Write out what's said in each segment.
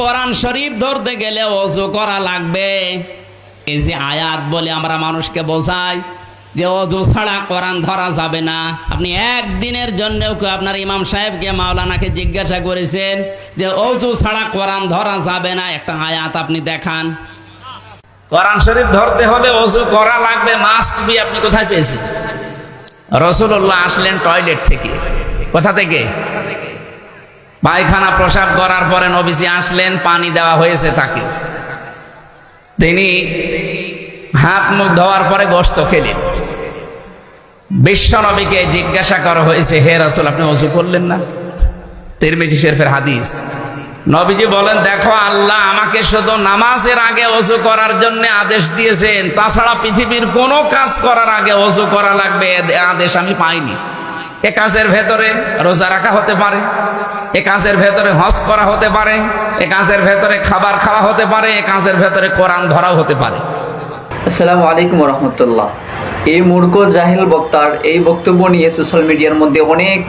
কোরআন শরীফ ধরতে গেলে অজু করা লাগবে। এই যে আয়াত বলে আমরা মানুষকে বোঝাই যে অজু ছাড়া কোরআন ধরা যাবে না। আপনি একদিনের জন্যও কেউ আপনার ইমাম সাহেবকে, মাওলানাকে জিজ্ঞাসা করেছেন যে অজু ছাড়া কোরআন ধরা যাবে না। একটা আয়াত আপনি দেখান। কোরআন শরীফ ধরতে হবে, অজু করা লাগবে, মাস্ট বি। আপনি কোথায় পেয়েছেন? রসুল্লাহ আসলেন টয়লেট থেকে। কোথা থেকে? পায়খানা প্রসাব করার পরে নবীজি আসলেন, পানি দেওয়া হয়েছে তাকে। তিনি হাত মুখ ধোয়ার পরে গোস্ত খেলেন। বিশ্ব নবীকে জিজ্ঞাসা করা হয়েছে, হে রাসুল, আপনি অজু করলেন না? তিরমিজি শেরফের হাদিস। নবীজি বলেন, দেখো, আল্লাহ আমাকে শুধু নামাজের আগে অজু করার জন্য আদেশ দিয়েছেন। তাছাড়া পৃথিবীর কোনো কাজ করার আগে অজু করা লাগবে আদেশ আমি পাইনি। এ কাজের ভেতরে রোজা রাখা হতে পারে, এ কাজের ভেতরে হজ করা হতে পারে, এ কাজের ভেতরে খাবার খাওয়া হতে পারে, এ কাজের ভেতরে কোরআন ধরাও হতে পারে। আসসালামু আলাইকুম রহমতুল্লাহ এই মূর্খ জাহিল বক্তার এই বক্তব্য নিয়ে সোশ্যাল মিডিয়ার মধ্যে অনেক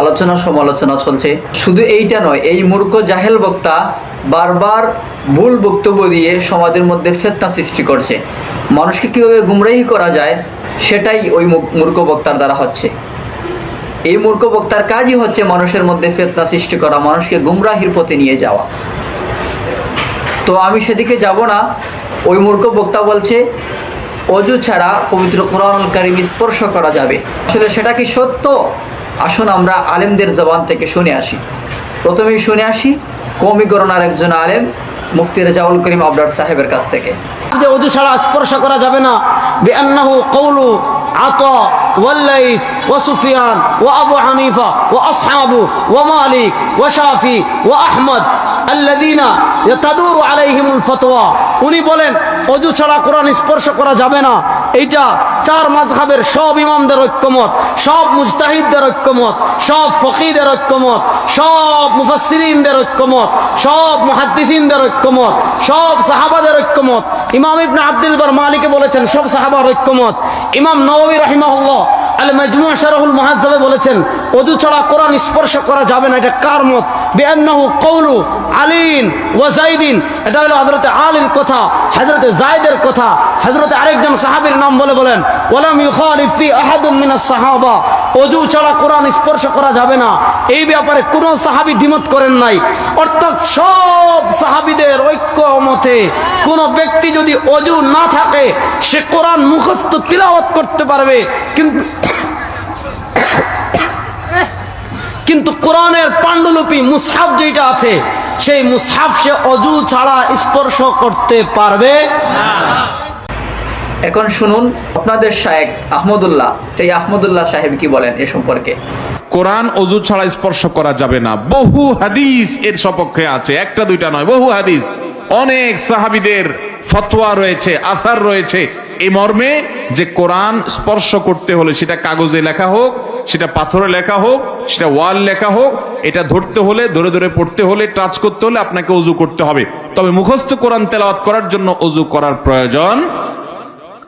আলোচনা সমালোচনা চলছে। শুধু এইটা নয়, এই মূর্খ জাহেল বক্তা বারবার ভুল বক্তব্য দিয়ে সমাজের মধ্যে ফেতনা সৃষ্টি করছে। মানুষকে কীভাবে গুমরাহি করা যায়, সেটাই ওই মূর্খ বক্তার দ্বারা হচ্ছে। এই মূর্খ বক্তার কাজই হচ্ছে মানুষের মধ্যে ফেতনা সৃষ্টি করা, মানুষকে গুমরাহির পথে নিয়ে যাওয়া। তো আমি সেদিকে যাব না। ওই মূর্খ বক্তা বলছে, অজু ছাড়া পবিত্র কোরআন কারিম স্পর্শ করা যাবে। আসলে সেটা কি সত্য? আসুন আমরা আলেমদের জবান থেকে শুনে আসি। প্রথমেই শুনে আসি কমি গণনার একজন আলেম, মুফতি রেজাউল করিম আবরার সাহেবের কাছ থেকে। যে অজু ছাড়া স্পর্শ করা যাবে না। বিআন্নাহু কওলু আতা ওয়াল্লাইস ওয়া সুফিয়ান, ওয়া আবু হানিফা, ওয়া আসহাবু, ওয়া মালিক, ওয়া শাফি, ওয়া আহমদ আল্লাযীনা ইয়াতাদুরু আলাইহিমুল ফতোয়া উনি বলেন, অজু ছাড়া কোরআন স্পর্শ করা যাবে না। এইটা চার মাঝহাবের সব ইমামদের ঐক্যমত, সব মুস্তাহিদদের ঐক্যমত, সব ফকিদের ঐক্যমত, সব মুফাসিরিনদের ঐক্যমত, সব মহাদ্দিসিনদের ঐক্যমত, সব সাহাবাদের ঐক্যমত। ইমাম ইবনা আব্দুল বার মালিকে বলেছেন, সব সাহাবার ঐক্যমত। ইমাম নবী রাহিমাহুল্লাহ আল মাজমু শারহুল বলেছেন অজু ছাড়া কোরআন স্পর্শ করা যাবে না, এটা কার মত? বিআন্নাহু কওলু আলীন ওয়া যাইদিন, এটা হলো হযরতে আলীর কথা, হযরতে যায়েদের কথা। হযরতে আরেকজন সাহাবীর নাম বলে বলেন, ওয়ালাম ইউখালিফ আহাদুম মিনাস সাহাবা অজু ছাড়া কোরআন স্পর্শ করা যাবে না। এই ব্যাপারে কোন সাহাবি দ্বিমত করেন নাই। অর্থাৎ সব সাহাবিদের ঐক্য মতে কোন ব্যক্তি যদি অজু না থাকে, সে কোরআন মুখস্থ তিলাওয়াত করতে পারবে, কিন্তু কিন্তু কোরআনের পাণ্ডুলিপি মুসহাফ যেটা আছে সেই মুসহাফ সে অজু ছাড়া স্পর্শ করতে পারবে এখন শুনুন আপনাদের শায়েক আহমদুল্লাহ। সেই আহমদুল্লাহ সাহেব কি বলেন এ সম্পর্কে? কোরআন অজু ছাড়া স্পর্শ করা যাবে না। বহু হাদিস এর সপক্ষে আছে। একটা, দুইটা নয়, বহু হাদিস। অনেক সাহাবিদের ফতোয়া রয়েছে, আসার রয়েছে। এই মর্মে যে কোরআন স্পর্শ করতে হলে সেটা কাগজে লেখা হোক, সেটা পাথরে লেখা হোক, সেটা ওয়াল লেখা হোক, এটা ধরতে হলে, ধরে ধরে পড়তে হলে, টাচ করতে হলে আপনাকে অজু করতে হবে। তবে মুখস্থ কোরআন তেলাওয়াত করার জন্য অজু করার প্রয়োজন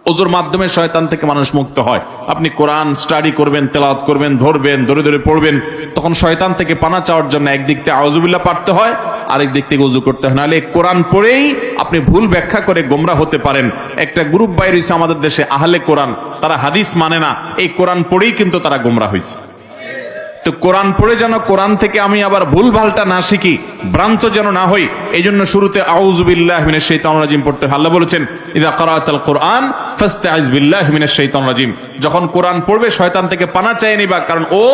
ওজোর মাধ্যমে শয়তান থেকে মানুষ মুক্ত হয়। আপনি কোরআন স্টাডি করবেন, তেলাওয়াত করবেন, ধরবেন ধরে ধরে পড়বেন, তখন শয়তান থেকে পানা চাওয়ার জন্য একদিক থেকে আউজুবিল্লাহ পারতে হয়, আরেক দিক থেকে উজু করতে হয়। নাহলে কোরআন পড়েই আপনি ভুল ব্যাখ্যা করে গোমরা হতে পারেন। একটা গ্রুপ বাইর হয়েছে আমাদের দেশে, আহলে কোরআন, তারা হাদিস মানে না। এই কোরআন পড়েই কিন্তু তারা গোমরা হয়েছে তো কোরআন পড়ে যেন কোরআন থেকে আমি আবার ভুল ভালটা না শিখি, ভ্রান্ত যেন না হই এই জন্য শুরুতে আউজুবিল্লাহ মিনাশ শাইতানির রাজিম পড়তে। আল্লাহ বলেছেন ইদা কারাতাল কোরআন ফাস্তাইজ বিল্লাহি মিনাশ শাইতানির রাজিম। যখন কোরআন পড়বে, শয়তান থেকে পানা চাই নিবা, কারণ ও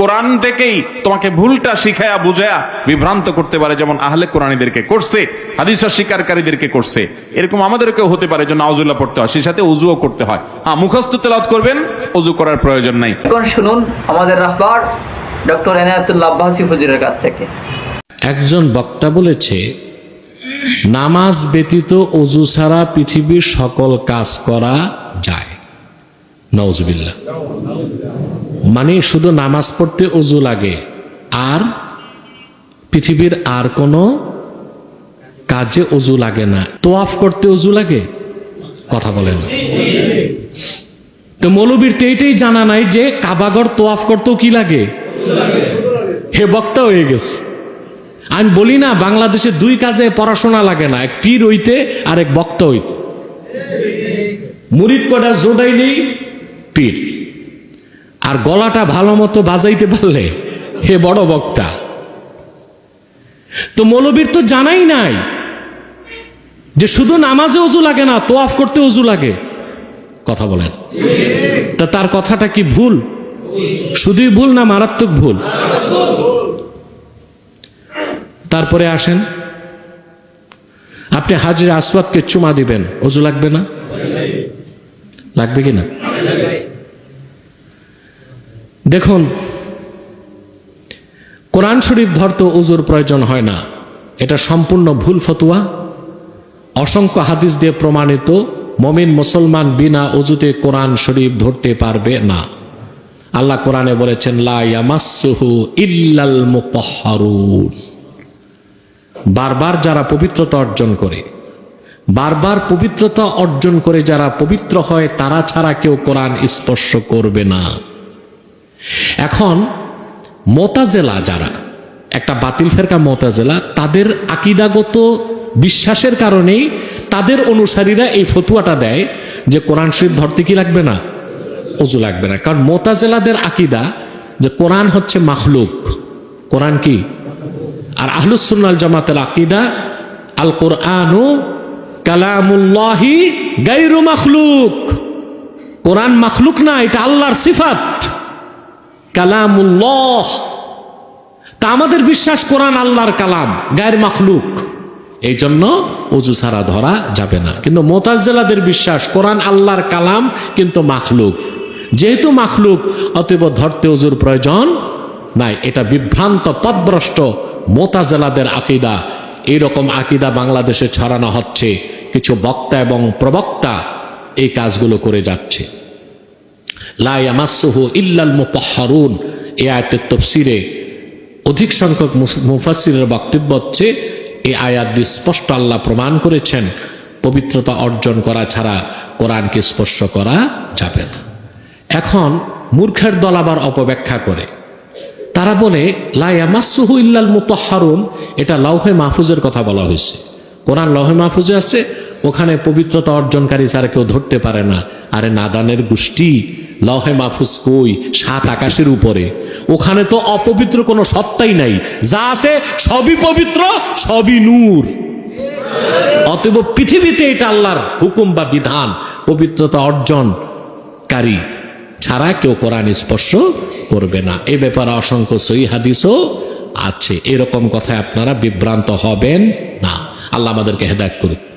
কোরআন থেকেই তোমাকে ভুলটা শিখায়া, বুঝায়া বিভ্রান্ত করতে পারে, যেমন আহলে কোরআনীদেরকে করছে, হাদিস স্বীকারীদেরকে করছে। এরকম আমাদেরকেও হতে পারে যে নাউজুল্লাহ পড়তে হয়, সেই সাথে উজুও করতে হয়। হ্যাঁ মুখস্থ তেলাওয়াত করবেন উজু করার প্রয়োজন নাই। এখন শুনুন আমাদের রাহবার ডক্টর এনায়তুল্লাহ আব্বাসি হুজুরের কাছ থেকে। একজন বক্তা বলেছে নামাজ ব্যতীত অজু ছাড়া পৃথিবীর সকল কাজ করা যায়। নওজবিল্লা মানে শুধু নামাজ পড়তে অজু লাগে আর পৃথিবীর আর কোনো কাজে অজু লাগে না। তোয়াফ করতে অজু লাগে? কথা বলেন। তো মৌলবীর তো এইটাই জানা নাই যে কাবাগর তোয়াফ করতেও কি লাগে? হে বক্তা হয়ে গেছে। আমি বলি না, বাংলাদেশে দুই কাজে পড়াশোনা লাগে না, এক পীর হইতে আর এক বক্তা হইতে। মুরিদ কটা জোটাইলেই পীর। আর গলাটা ভালো মতো বাজাইতে পারলে, হে বড় বক্তা। তো মৌলবীর তো জানাই নাই যে শুধু নামাজে অজু লাগে না, তোয়াফ করতে অজু লাগে। কথা বলেন। তা তার কথাটা কি ভুল? শুধুই ভুল না মারাত্মক ভুল? তারপরে আসেন। আপনি হাজির আসওয়াদকে চুমা দিবেন। অজু লাগবে না? লাগবে কি না? দেখুন কোরআন শরীফ ধরতে উজুর প্রয়োজন হয় না। এটা সম্পূর্ণ ভুল ফতুয়া। অসংখ্য হাদিস দিয়ে প্রমাণিত। মমিন মুসলমান বিনা অজুতে কোরআন শরীফ ধরতে পারবে না। আল্লাহ কোরআনে বলেছেন ইল্লাল বারবার যারা পবিত্রতা অর্জন করে, বারবার পবিত্রতা অর্জন করে যারা পবিত্র হয়, তারা ছাড়া কেউ কোরআন স্পর্শ করবে না। এখন মোতাজেলা যারা, একটা বাতিল ফেরকা মোতাজেলা, তাদের আকিদাগত বিশ্বাসের কারণেই তাদের অনুসারীরা এই ফতুয়াটা দেয় যে কোরআন শরীফ ধরতে কি লাগবে না? অজু লাগবে না। কারণ মোতাজেলাদের আকিদা যে কোরআন হচ্ছে মাখলুক। কোরআন কি? আর আহলুসুন্নাল জামাতের আকিদা আল কোরআনু কালামুল্লাহি গাইরু মাখলুক। কোরআন মাখলুক না, এটা আল্লাহর সিফাত। কালামুল্লাহ। তা আমাদের বিশ্বাস কোরআন আল্লাহর কালাম, গায়ের মাখলুক। এই জন্য অজু ছাড়া ধরা যাবে না। কিন্তু মোতাজেলাদের বিশ্বাস, কোরআন আল্লাহর কালাম কিন্তু মাখলুক। যেহেতু মাখলুক, অতএব ধরতে অজুর প্রয়োজন নাই। এটা বিভ্রান্ত, পদভ্রষ্ট মোতাজেলাদের আকিদা। এইরকম আকিদা বাংলাদেশে ছড়ানো হচ্ছে। কিছু বক্তা এবং প্রবক্তা এই কাজগুলো করে যাচ্ছে। লা ইয়ামাসসুহু ইল্লাল মুতাহহারুন। এই আয়াতের তফসিরে অধিক সংখ্যক মুফাসসিরের বক্তব্য হচ্ছে এই আয়াত স্পষ্ট আল্লাহ প্রমাণ করেছেন, পবিত্রতা অর্জন করা ছাড়া কোরআনকে স্পর্শ করা যাবে না। এখন মূর্খের দল আবার অপব্যাখ্যা করে। তারা বলে লায়ামাসুহু ইল্লাল মুতাহহারুন এটা লৌহে মাহফুজের কথা বলা হয়েছে। কোরআন লৌহে মাহফুজে আছে, ওখানে পবিত্রতা অর্জনকারী ছাড়া কেউ ধরতে পারে না। আরে নাদানের গোষ্ঠী লৌহে মাহফুজ কই? সাত আকাশের উপরে। ওখানে তো অপবিত্র কোনো সত্তাই নাই। যা আছে সবই পবিত্র, সবই নূর। অতএব পৃথিবীতে এটা আল্লাহর হুকুম বা বিধান। পবিত্রতা অর্জনকারী ছাড়া কেউ কোরআন স্পর্শ করবে না। এ ব্যাপারে অসংখ্য সই হাদিসও আছে। এরকম কথায় আপনারা বিভ্রান্ত হবেন না। আল্লাহ আমাদেরকে হেদায়ত করুক।